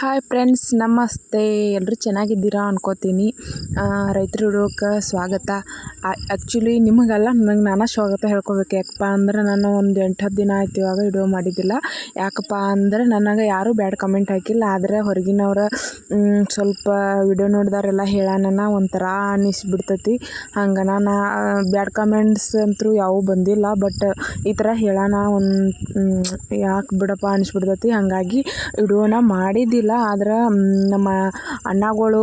Hi friends ನಮಸ್ತೆ. ಎಲ್ಲರೂ ಚೆನ್ನಾಗಿದ್ದೀರಾ ಅನ್ಕೋತೀನಿ. ರೈತರು ಹುಡುಗಕ್ಕೆ ಸ್ವಾಗತ. ಆ್ಯಕ್ಚುಲಿ ನಿಮಗೆಲ್ಲ ನನಗೆ ನಾನು ಸ್ವಾಗತ ಹೇಳ್ಕೊಬೇಕು. ಯಾಕಪ್ಪ ಅಂದ್ರೆ ನಾನು ಒಂದು ಎಂಟು ಹತ್ತು ದಿನ ಆಯ್ತು ಇವಾಗ ವಿಡಿಯೋ ಮಾಡಿದ್ದಿಲ್ಲ. ಯಾಕಪ್ಪ ಅಂದ್ರೆ ನನಗೆ ಯಾರೂ ಬ್ಯಾಡ್ ಕಮೆಂಟ್ ಹಾಕಿಲ್ಲ. ಆದರೆ ಹೊರಗಿನವ್ರ ಸ್ವಲ್ಪ ವಿಡಿಯೋ ನೋಡಿದವರೆಲ್ಲ ಹೇಳೋಣ ಒಂಥರ ಅನ್ನಿಸ್ಬಿಡ್ತೈತಿ ಹಂಗೆ ನಾನು, ಬ್ಯಾಡ್ ಕಮೆಂಟ್ಸ್ ಅಂತೂ ಯಾವೂ ಬಂದಿಲ್ಲ. ಬಟ್ ಈ ಥರ ಹೇಳೋಣ ಒಂದು ಯಾಕೆ ಬಿಡಪ್ಪ ಅನಿಸ್ಬಿಡ್ತೈತಿ. ಹಾಗಾಗಿ ವಿಡಿಯೋನ ಮಾಡಿದ್ದಿಲ್ಲ. ಆದ್ರೆ ನಮ್ಮ ಅಣ್ಣಗಳು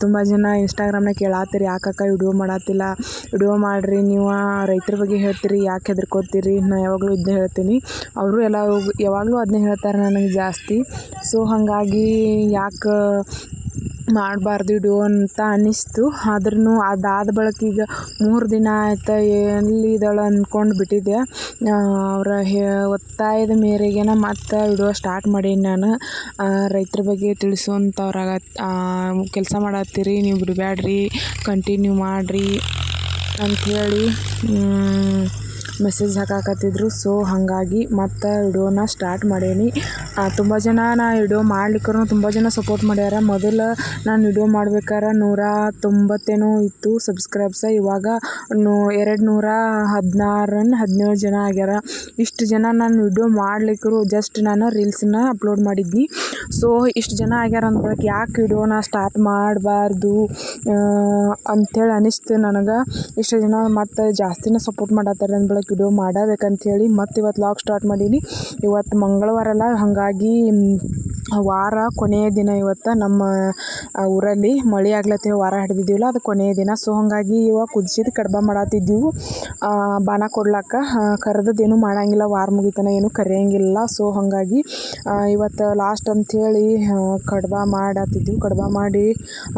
ತುಂಬ ಜನ ಇನ್ಸ್ಟಾಗ್ರಾಮ್ನಾಗ ಕೇಳಾತ್ತೀರಿ, ಯಾಕಕ್ಕ ವಿಡಿಯೋ ಮಾಡತ್ತಿಲ್ಲ ವಿಡಿಯೋ ಮಾಡಿರಿ, ನೀವು ರೈತರ ಬಗ್ಗೆ ಹೇಳ್ತೀರಿ, ಯಾಕೆ ಹೆದರ್ಕೋತೀರಿ? ನಾ ಯಾವಾಗಲೂ ಇದನ್ನೇ ಹೇಳ್ತೀನಿ. ಅವರು ಎಲ್ಲ ಯಾವಾಗಲೂ ಅದನ್ನೇ ಹೇಳ್ತಾರೆ ನನಗೆ ಜಾಸ್ತಿ. ಸೊ ಹಾಗಾಗಿ ಯಾಕೆ ಮಾಡಬಾರ್ದು ಇಡು ಅಂತ ಅನ್ನಿಸ್ತು. ಆದ್ರೂ ಅದಾದ ಬಳಿಕ ಈಗ ಮೂರು ದಿನ ಆಯ್ತು ಎಲ್ಲಿದ್ದಾಳೆ ಅಂದ್ಕೊಂಡು ಬಿಟ್ಟಿದ್ದೆ. ಅವರ ಹೇ, ಒತ್ತಾಯದ ಮೇರೆಗೆ ಮತ್ತೆ ವಿಡಿಯೋ ಸ್ಟಾರ್ಟ್ ಮಾಡೀನಿ ನಾನು. ರೈತರ ಬಗ್ಗೆ ತಿಳಿಸುವಂಥವ್ರಾಗ ಕೆಲಸ ಮಾಡತ್ತೀರಿ, ನೀವು ಬಿಡಬ್ಯಾಡ್ರಿ ಕಂಟಿನ್ಯೂ ಮಾಡಿರಿ ಅಂಥೇಳಿ ಮೆಸೇಜ್ ಹಾಕಾಕತ್ತಿದ್ರು. ಸೊ ಹಾಗಾಗಿ ಮತ್ತೆ ವಿಡಿಯೋನ ಸ್ಟಾರ್ಟ್ ಮಾಡೇನಿ. ತುಂಬ ಜನ ನಾ ವಿಡಿಯೋ ಮಾಡ್ಲಿಕ್ಕೂ ತುಂಬ ಜನ ಸಪೋರ್ಟ್ ಮಾಡ್ಯಾರ. ಮೊದಲು ನಾನು ವಿಡಿಯೋ ಮಾಡ್ಬೇಕಾರೆ ನೂರ ತೊಂಬತ್ತೇನೋ ಇತ್ತು ಸಬ್ಸ್ಕ್ರೈಬ್ಸ ಇವಾಗ ನೂ ಎರಡು ನೂರ ಹದಿನಾರನ್ನು ಹದಿನೇಳು ಜನ ಆಗ್ಯಾರ. ಇಷ್ಟು ಜನ ನಾನು ವಿಡಿಯೋ ಮಾಡ್ಲಿಕ್ಕೂ ಜಸ್ಟ್ ನಾನು ರೀಲ್ಸನ್ನ ಅಪ್ಲೋಡ್ ಮಾಡಿದ್ನಿ. ಸೊ ಇಷ್ಟು ಜನ ಆಗ್ಯಾರ ಅಂದ್ಕೊಳಕ್ಕೆ ಯಾಕೆ ವಿಡಿಯೋನ ಸ್ಟಾರ್ಟ್ ಮಾಡಬಾರ್ದು? ಅಂಥೇಳಿ ಅನಿಸ್ತು ನನಗೆ. ಇಷ್ಟು ಜನ ಮತ್ತು ಜಾಸ್ತಿನೇ ಸಪೋರ್ಟ್ ಮಾಡತ್ತಾರೆ ಅಂದ್ಬಳಕ್ಕೆ ವಿಡಿಯೋ ಮಾಡಬೇಕಂಥೇಳಿ ಮತ್ತೆ ಇವತ್ತು ಲಾಗ್ ಸ್ಟಾರ್ಟ್ ಮಾಡೀನಿ. ಇವತ್ತು ಮಂಗಳವಾರ ಅಲ್ಲ ಹಾಗಾಗಿ ವಾರ, ಕೊನೆಯ ದಿನ ಇವತ್ತು ನಮ್ಮ ಊರಲ್ಲಿ ಮಳೆ ಆಗ್ಲತ್ತಿವ ವಾರ ಹಿಡ್ದಿದ್ದೀವಲ್ಲ, ಅದು ಕೊನೆಯ ದಿನ. ಸೊ ಹಾಗಾಗಿ ಇವಾಗ ಕುದಿಸಿದ ಕಡ್ಬ ಮಾಡತ್ತಿದ್ದೀವಿ ಬಾಣ ಕೊಡ್ಲಾಕ ಕರೆದದ್ದೇನು ಮಾಡೋಂಗಿಲ್ಲ, ವಾರ ಮುಗಿತನ ಏನು ಕರಿಯಂಗಿಲ್ಲ. ಸೊ ಹಾಗಾಗಿ ಇವತ್ತು ಲಾಸ್ಟ್ ಅಂಥೇಳಿ ಕಡ್ಬ ಮಾಡತ್ತಿದ್ದೀವಿ ಕಡ್ಬ ಮಾಡಿ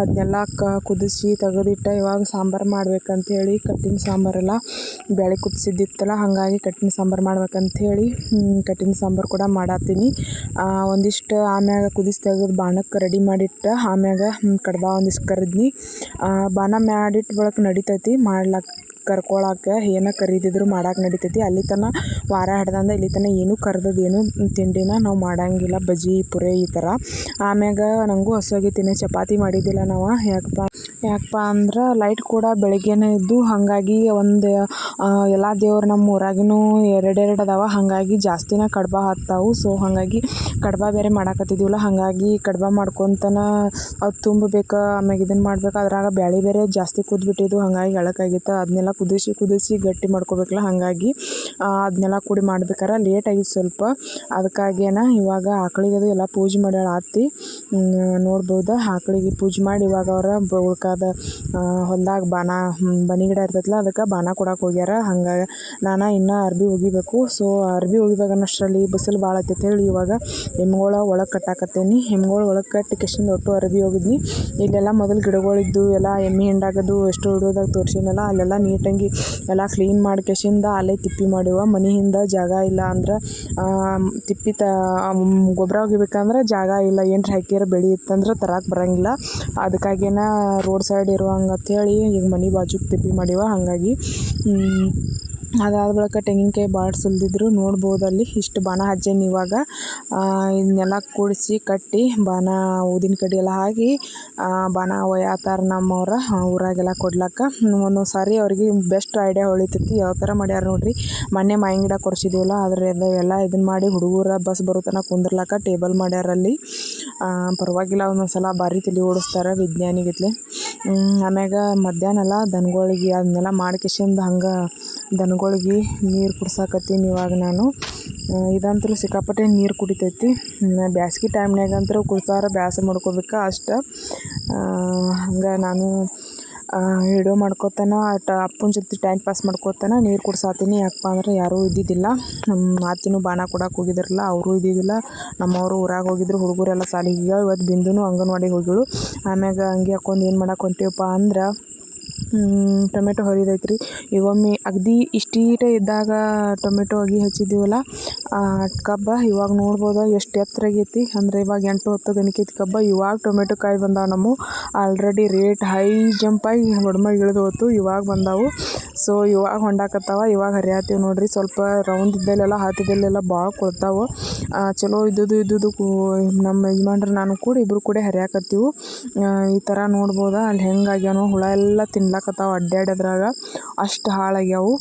ಅದನ್ನೆಲ್ಲ ಕ, ಕುದಿಸಿ, ತೆಗೆದಿಟ್ಟ ಇವಾಗ ಸಾಂಬಾರು ಮಾಡ್ಬೇಕಂಥೇಳಿ ಕಟ್ಟಿನ ಸಾಂಬಾರೆಲ್ಲ ಬೆಳೆ ಕುದಿಸಿದ್ದಿತ್ತಲ್ಲ ಹಾಗಾಗಿ ಕಟ್ಟಿನ ಸಾಂಬಾರು ಮಾಡ್ಬೇಕಂಥೇಳಿ ಕಟ್ಟಿನ ಸಾಂಬಾರು ಕೂಡ ಮಾಡತ್ತೀನಿ ಒಂದಿಷ್ಟು ಆಮ್ಯಾಗ ಕುದಿಸಿ ತೆಗೆದು ಬಾಣಕ್ಕೆ ರೆಡಿ ಮಾಡಿಟ್ಟು ಆಮ್ಯಾಗ ಕಡ್ಬ ಒಂದಿಷ್ಟು ಕರಿದ್ನಿ. ಬಾಣ ಮಾಡಿಟ್ಟ ಬಳಕ ನಡಿತೈತಿ, ಮಾಡ್ಲಾಕ ಕರ್ಕೊಳಕ್ಕೆ ಏನ ಕರೀದಿದ್ರು ಮಾಡಕ್ಕೆ ನಡಿತೈತಿ. ಅಲ್ಲಿ ತನ ವಾರ ಹಿಡ್ದಂದ ಇಲ್ಲಿ ತನಕ ಏನೂ ಕರ್ದದ್ದು ಏನೂ ತಿಂಡಿನ ನಾವು ಮಾಡಂಗಿಲ್ಲ. ಬಜ್ಜಿ, ಪುರೆ ಈ ಥರ ಆಮ್ಯಾಗ ನನಗೂ ಹಸುವಾಗಿ ತಿನ್ನ ಚಪಾತಿ ಮಾಡಿದ್ದಿಲ್ಲ ನಾವು. ಯಾಕಪ್ಪ ಯಾಕಪ್ಪ ಅಂದ್ರೆ ಲೈಟ್ ಕೂಡ ಬೆಳಗ್ಗೆನೇ ಇದ್ದು ಹಾಗಾಗಿ ಒಂದು ಎಲ್ಲ ದೇವ್ರು ನಮ್ಮ ಊರಾಗಿನೂ ಎರಡೆರಡು ಅದಾವ. ಹಾಗಾಗಿ ಜಾಸ್ತಿನ ಕಡ್ಬ ಹತ್ತಾವು. ಸೊ ಹಾಗಾಗಿ ಕಡ್ಬ ಬೇರೆ ಮಾಡಾಕತ್ತಿದ್ದೀವಲ್ಲ ಹಾಗಾಗಿ ಕಡ್ಬ ಮಾಡ್ಕೊತನ ಅದು ತುಂಬಬೇಕು, ಆಮ್ಯಾಗ ಇದನ್ನು ಮಾಡ್ಬೇಕು. ಅದ್ರಾಗ ಬ್ಯಾಳಿ ಬೇರೆ ಜಾಸ್ತಿ ಕುದ್ಬಿಟ್ಟಿದ್ದು ಹಾಗಾಗಿ ಎಳಕಾಗಿತ್ತು ಅದನ್ನೆಲ್ಲ ಕುದಿಸಿ ಕುದಿಸಿ ಗಟ್ಟಿ ಮಾಡ್ಕೋಬೇಕಲ್ಲ, ಹಾಗಾಗಿ ಅದನ್ನೆಲ್ಲ ಕೂಡಿ ಮಾಡ್ಬೇಕಾರೆ ಲೇಟ್ ಸ್ವಲ್ಪ. ಅದಕ್ಕಾಗೇನ ಇವಾಗ ಆಕಳಿಗೆ ಅದು ಎಲ್ಲ ಪೂಜೆ ಮಾಡ್ಯಾಳ ಆತಿ ನೋಡ್ಬೋದು, ಆಕಳಿಗೆ ಪೂಜೆ ಮಾಡಿ ಇವಾಗ ಅವ್ರ ಉಳ್ಕಾದ ಹೊಲ್ದಾಗ ಬಾಣ ಬನಿ ಗಿಡ ಇರ್ತೈತಲ್ಲ, ಅದಕ್ಕೆ ಬಾಣ ಕೊಡಕ್ಕೆ ಹೋಗ್ಯಾರ. ಹಂಗಾಗಿ ನಾನು ಇನ್ನೂ ಅರ್ಬಿ ಒಗಿಬೇಕು ಸೊ ಅರ್ಬಿ ಒಗಿಬೇಕು ಅನ್ನೋಷ್ಟರಲ್ಲಿ ಬಿಸಿಲು ಭಾಳ ಐತೆ ಹೇಳಿ ಇವಾಗ ಎಮ್ಗಳ ಒಳಗೆ ಕಟ್ಟಾಕತ್ತೇನಿ. ಎಮ್ಗಳ ಒಳಗೆ ಕಟ್ಟಿ ಕೆಸಿಂದ ಒಟ್ಟು ಅರ್ಬಿ ಹೋಗಿದ್ನಿ. ಇಲ್ಲೆಲ್ಲ ಮೊದಲು ಗಿಡಗಳಿದ್ದು, ಎಲ್ಲ ಎಮ್ಮೆ ಹಿಂಡಾಗೋದು ಎಷ್ಟು ಹಿಡಿಯೋದಾಗ ತೋರ್ಸಿನಲ್ಲ ಅಲ್ಲೆಲ್ಲ ನೀಟಾಗಿ ಎಲ್ಲ ಕ್ಲೀನ್ ಮಾಡ್ಕೇಶಿಂದ ಅಲ್ಲೇ ತಿಪ್ಪಿ ಮಾಡಿವ. ಮನೆ ಹಿಂದೆ ಜಾಗ ಇಲ್ಲ ಅಂದ್ರೆ ತಿಪ್ಪಿ ತ ಗೊಬ್ಬರ ಒಗಿಬೇಕಂದ್ರೆ ಜಾಗ ಇಲ್ಲ. ಏನರ ಹಾಕಿರ ಬೆಳಿ ಇತ್ತಂದ್ರೆ ತರಕ್ಕೆ ಬರಂಗಿಲ್ಲ. ಅದಕ್ಕಾಗಿನ ರೋಡ್ ಸೈಡ್ ಇರುವಂಗೆ ಅಂಥೇಳಿ ಈಗ ಮನೆ ಬಾಜುಗೆ ತಿಪ್ಪಿ ಮಾಡಿವ. ಹಾಗಾಗಿ ಅದಾದ ಬಳಿಕ ತೆಂಗಿನ್ಕಾಯಿ ಭಾಳ ಸುಲಿದಿದ್ರು. ನೋಡ್ಬೋದು ಅಲ್ಲಿ ಇಷ್ಟು ಬಾಣ ಹಚ್ಚೇನಿ ಇವಾಗ. ಇದನ್ನೆಲ್ಲ ಕೂಡಿಸಿ ಕಟ್ಟಿ ಬಾಣ ಊದಿನ ಕಡ್ಡಿ ಎಲ್ಲ ಹಾಕಿ ಬಾಣ ಒಯ್ಯತ್ತಾರ ನಮ್ಮವ್ರ ಊರಾಗೆಲ್ಲ ಕೊಡ್ಲಕ್ಕ. ಒಂದೊಂದು ಸಾರಿ ಅವ್ರಿಗೆ ಬೆಸ್ಟ್ ಐಡಿಯಾ ಹೊಳಿತೈತಿ. ಯಾವ ಥರ ಮಾಡ್ಯಾರ ನೋಡ್ರಿ. ಮೊನ್ನೆ ಮಾಯಿನ ಗಿಡ ಕೊರ್ಸಿದ್ದೀವಲ್ಲ ಅದರಿಂದ ಎಲ್ಲ ಇದನ್ನು ಮಾಡಿ ಹುಡುಗರ ಬಸ್ ಬರೋ ತನಕ ಕುಂದ್ರಲಕ್ಕ ಟೇಬಲ್ ಮಾಡ್ಯಾರ ಅಲ್ಲಿ. ಪರವಾಗಿಲ್ಲ ಒಂದೊಂದು ಸಲ ಭಾರಿ ತಲೆ ಓಡಿಸ್ತಾರೆ ವಿಜ್ಞಾನಿಗಿತ್ಲೆ. ಆಮ್ಯಾಗ ಮಧ್ಯಾಹ್ನ ಎಲ್ಲ ದನಗಳಿಗೆ ಅದನ್ನೆಲ್ಲ ಮಾಡ್ಕೇಸಿಂದ ಹಂಗೆ ದನಗಳಿಗೆ ನೀರು ಕುಡ್ಸಾಕತ್ತೀನಿ ಇವಾಗ ನಾನು. ಇದಂತೂ ಸಿಕ್ಕಾಪಟ್ಟೆ ನೀರು ಕುಡಿತೈತಿ. ಬ್ಯಾಸ್ಗೆ ಟೈಮ್ನಾಗಂತೂ ಕುಡ್ಸಾರ ಬ್ಯಾಸ ಮಾಡ್ಕೋಬೇಕು ಅಷ್ಟು. ಹಂಗೆ ನಾನು ವಿಡಿಯೋ ಮಾಡ್ಕೋತಾನ ಅಟ್ ಅಪ್ಪನ ಜೊತೆ ಟೈಮ್ ಪಾಸ್ ಮಾಡ್ಕೋತಾನ ನೀರು ಕುಡ್ಸಾತೀನಿ. ಯಾಕಪ್ಪ ಅಂದ್ರೆ ಯಾರೂ ಇದ್ದಿದ್ದಿಲ್ಲ. ನಮ್ಮ ಮಾತಿನೂ ಬಾಣ ಕೊಡಕ್ಕೆ ಹೋಗಿದ್ರಲ್ಲ, ಅವರು ಇದ್ದಿದ್ದಿಲ್ಲ. ನಮ್ಮವರು ಊರಾಗ ಹೋಗಿದ್ರು, ಹುಡುಗರೆಲ್ಲ ಸಾಲಿಗೆ ಇವತ್ತು ಬಿಂದುನು ಅಂಗನವಾಡಿಗೆ ಹೋಗಿಳು ಆಮ್ಯಾಗ ಹಂಗೆ ಹಾಕೊಂಡು ಏನು ಮಾಡಕ್ಕೆ ಹೊಂಟೀವಪ್ಪ ಅಂದ್ರೆ ಟೊಮೆಟೊ ಹರಿದೈತೆ ರೀ ಈಗ ಒಮ್ಮೆ ಅಗದಿ ಇಷ್ಟೀಟೆ ಇದ್ದಾಗ ಟೊಮೆಟೊ ಅಗಿ ಹಚ್ಚಿದ್ದೀವಲ್ಲ ಕಬ್ಬ ಇವಾಗ ನೋಡ್ಬೋದು ಎಷ್ಟು ಎತ್ತರ ಆಗೈತಿ ಅಂದರೆ ಇವಾಗ ಎಂಟು ಹತ್ತು ಗಣಕೈತಿ ಕಬ್ಬ. ಇವಾಗ ಟೊಮೆಟೊ ಕಾಯಿ ಬಂದಾವೆ ನಮ್ಮ. ಆಲ್ರೆಡಿ ರೇಟ್ ಹೈ ಜಂಪ್ ಆಗಿ ಒಡ್ಮ ಇಳಿದು ಹೋತು. ಇವಾಗ ಬಂದಾವು. ಸೊ ಇವಾಗ ಹೊಂಡಾಕತ್ತಾವ. ಇವಾಗ ಹರಿಯಾತೀವಿ ನೋಡ್ರಿ. ಸ್ವಲ್ಪ ರೌಂಡ್ ಇದ್ದಲ್ಲೆಲ್ಲ, ಹಾತಿದ್ದಲ್ಲೆಲ್ಲ ಭಾಳ ಕೊಡ್ತಾವೆ ಚಲೋ ಇದ್ದುದು ಇದ್ದುದು ನಮ್ಮ ಯಜಮಾನ್ರು ನಾನು ಕೂಡ ಇಬ್ಬರು ಕೂಡ ಹರಿಯಾಕತ್ತೀವಿ. ಈ ಥರ ನೋಡ್ಬೋದು. ಅಲ್ಲಿ ಹೆಂಗೆ ಆಗ್ಯಾನೋ ಹುಳ ಎಲ್ಲ ತಿನ್ಲಾಕತ್ತಾವ ಅಡ್ಡಾಡೋದ್ರಾಗ ಅಷ್ಟು ಹಾಳಾಗ್ಯಾವು.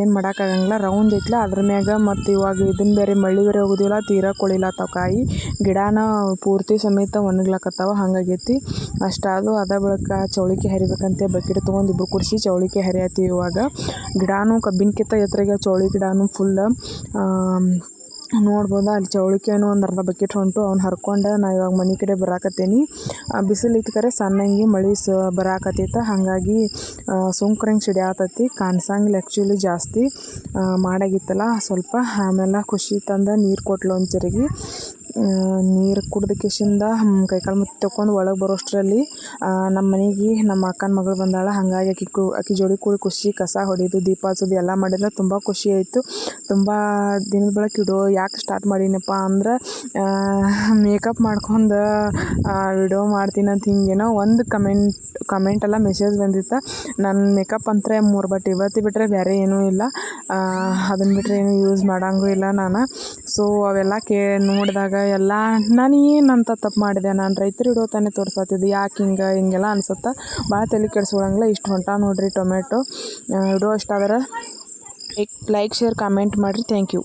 ಏನು ಮಾಡೋಕ್ಕಾಗಂಗಿಲ್ಲ ರೌಂಡ್ ಐತ್ಲ, ಅದ್ರ ಮ್ಯಾಗ ಮತ್ತು ಇವಾಗ ಇದನ್ನ ಬೇರೆ ಮಳೆ ಬೇರೆ ಹೋಗುದಿಲ್ಲ, ತೀರಾ ಕೊಳಿಲತ್ತಾವ ಕಾಯಿ. ಗಿಡನ ಪೂರ್ತಿ ಸಮೇತ ಒಣಗ್ಲಾಕತ್ತಾವ, ಹಂಗಾಗೈತಿ. ಅಷ್ಟಾದು ಅದ ಬಳಿಕ ಚೌಳಿಕೆ ಹರಿಬೇಕಂತೆ ಬಕೆಟ್ ತೊಗೊಂಡು ಇಬ್ಬರು ಕುಡಿಸಿ ಚೌಳಿಕೆ ಹರಿಯತ್ತಿ ಇವಾಗ. ಗಿಡನೂ ಕಿತ್ತ ಎತ್ತರಾಗ ಚೌಳಿ ಗಿಡನೂ ಫುಲ್ ನೋಡ್ಬೋದಾ? ಅಲ್ಲಿ ಚೌಳಿಕೆನೂ ಒಂದು ಅರ್ಧ ಬಕೆಟ್ ಹೊಂಟು ಅವ್ನು ಹರ್ಕೊಂಡು ನಾ ಇವಾಗ ಮನೆ ಕಡೆ ಬರಾಕತ್ತೀನಿ. ಬಿಸಿಲು ಕರೆ ಸಣ್ಣಂಗೆ ಮಳೆ ಸ, ಬರಾಕತ್ತೈತೆ. ಹಾಗಾಗಿ ಸುಂಕ್ರಂಗೆ ಆತತಿ. ಕಾಣಿಸಂಗಿಲ್ಲ ಆ್ಯಕ್ಚುಲಿ ಜಾಸ್ತಿ. ಮಾಡಾಗಿತ್ತಲ್ಲ ಸ್ವಲ್ಪ. ಆಮೇಲೆ ಖುಷಿ ತಂದು ನೀರು ಕೊಟ್ಲು ಒಂಚೂರಿಗೆ ನೀರು ಕುಡ್ದು ಕಿಶಿಂದ ಕೈಕಾಲು ಮುತ್ತು ತೊಗೊಂಡು ಒಳಗೆ ಬರೋಷ್ಟರಲ್ಲಿ ನಮ್ಮ ಮನೆಗೆ ನಮ್ಮ ಅಕ್ಕನ ಮಗಳು ಬಂದಾಳ. ಹಾಗಾಗಿ ಆಕಿ ಕು ಆಕಿ ಜೋಡಿ ಕೂಡಿ ಖುಷಿ, ಕಸ ಹೊಡೆಯೋದು ದೀಪ ಹಚ್ಚೋದು, ಎಲ್ಲ ಮಾಡಿದ್ರೆ ತುಂಬ ಖುಷಿ ಆಯಿತು. ತುಂಬ ದಿನದ ಬಳಿಕ ವಿಡಿಯೋ ಯಾಕೆ ಸ್ಟಾರ್ಟ್ ಮಾಡೀನಪ್ಪ ಅಂದ್ರೆ ಮೇಕಪ್ ಮಾಡ್ಕೊಂಡು ವಿಡಿಯೋ ಮಾಡ್ತೀನಿ ಅಂತ ಹಿಂಗೇನೋ ಒಂದು ಕಮೆಂಟ್ ಕಮೆಂಟೆಲ್ಲ ಮೆಸೇಜ್ ಬಂದಿತ್ತು. ನನ್ನ ಮೇಕಪ್ ಅಂತಾರೆ ಮೂರು ಬಟ್ ಇವತ್ತು ಬಿಟ್ಟರೆ ಬೇರೆ ಏನೂ ಇಲ್ಲ. ಅದನ್ನು ಬಿಟ್ಟರೆ ಏನೂ ಯೂಸ್ ಮಾಡಂಗೂ ಇಲ್ಲ ನಾನು. ಸೊ ಅವೆಲ್ಲ ಕೇ, ನೋಡಿದಾಗ ಎಲ್ಲ, ನಾನು ಏನಂತ ತಪ್ಪು ಮಾಡಿದೆ? ನಾನು ರೈತರು ಇಡೋ ತಾನೇ ತೋರ್ಸತ್ತಿದ್ದು ಯಾಕೆ ಹಿಂಗೆ, ಹಿಂಗೆಲ್ಲ ಅನ್ಸುತ್ತೆ? ಭಾಳ ತಲೆ ಕೆಡ್ಸ್ಕೊಳಂಗಿಲ್ಲ, ಇಷ್ಟು ಹೊಂಟ ನೋಡಿರಿ ಟೊಮೆಟೊ ಇಡೋ ಅಷ್ಟಾದ್ರೆ ಲೈಕ್ ಶೇರ್ ಕಮೆಂಟ್ ಮಾಡಿರಿ. Thank you